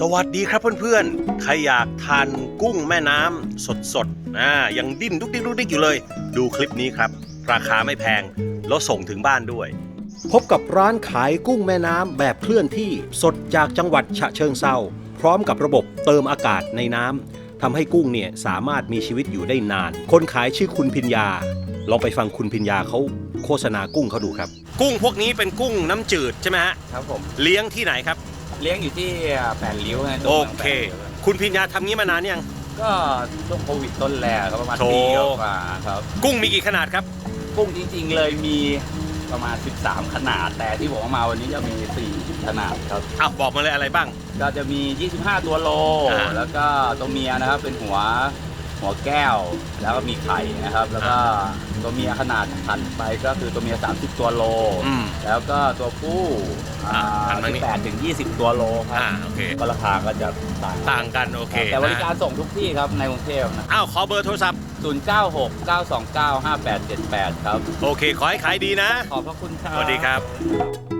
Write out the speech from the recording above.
สวัสดีครับเพื่อนๆ ใครอยากทานกุ้งแม่น้ำสดๆอ่ายังดิ้นดุกดิกดุกดิกอยู่เลย ดูคลิปนี้ครับ ราคาไม่แพง แล้วส่งถึงบ้านด้วย พบกับร้านขายกุ้งแม่น้ำแบบเคลื่อนที่สดจากจังหวัดฉะเชิงเซาพร้อมกับระบบเติมอากาศในน้ำทำให้กุ้งเนี่ยสามารถมีชีวิตอยู่ได้นาน คนขายชื่อคุณพิญญา ลองไปฟังคุณพิญญาเขาโฆษณากุ้งเขาดูครับ กุ้งพวกนี้เป็นกุ้งน้ำจืดใช่ไหมฮะครับผมเลี้ยงที่ไหนครับ เลี้ยงอยู่ที่แปดริ้วนะโอเค คุณพิญญาทำงี้มานานยัง ก็ช่วงโควิดต้นแรกครับประมาณโถปีกว่าครับ กุ้งมีกี่ขนาดครับ กุ้งจริงๆเลยมีประมาณ 13 ขนาด แต่ที่ผมเอามาวันนี้จะมี 4 ขนาดครับอ้าวบอกมาเลยอะไรบ้าง ก็จะมี 25 ตัวโลอ่าแล้วก็ตัวเมียนะครับเป็นหัว หัวแก้ว แล้วก็มีไข่นะครับ แล้วก็ตัวเมียขนาดพันไปก็คือตัวเมีย 30 ตัวโล อืมแล้วก็ตัวผู้อ่าหันมานี่18ถึง20ตัวโลครับอ่าโอเค ก็ราคาก็จะต่างต่างกันโอเคแต่บริการนะส่งทุกที่ครับในกรุงเทพนะ อ้าวขอเบอร์โทรศัพท์ 096 929 5878 ครับ โอเค ขอให้ขายดีนะ ขอบพระคุณครับ สวัสดีครับ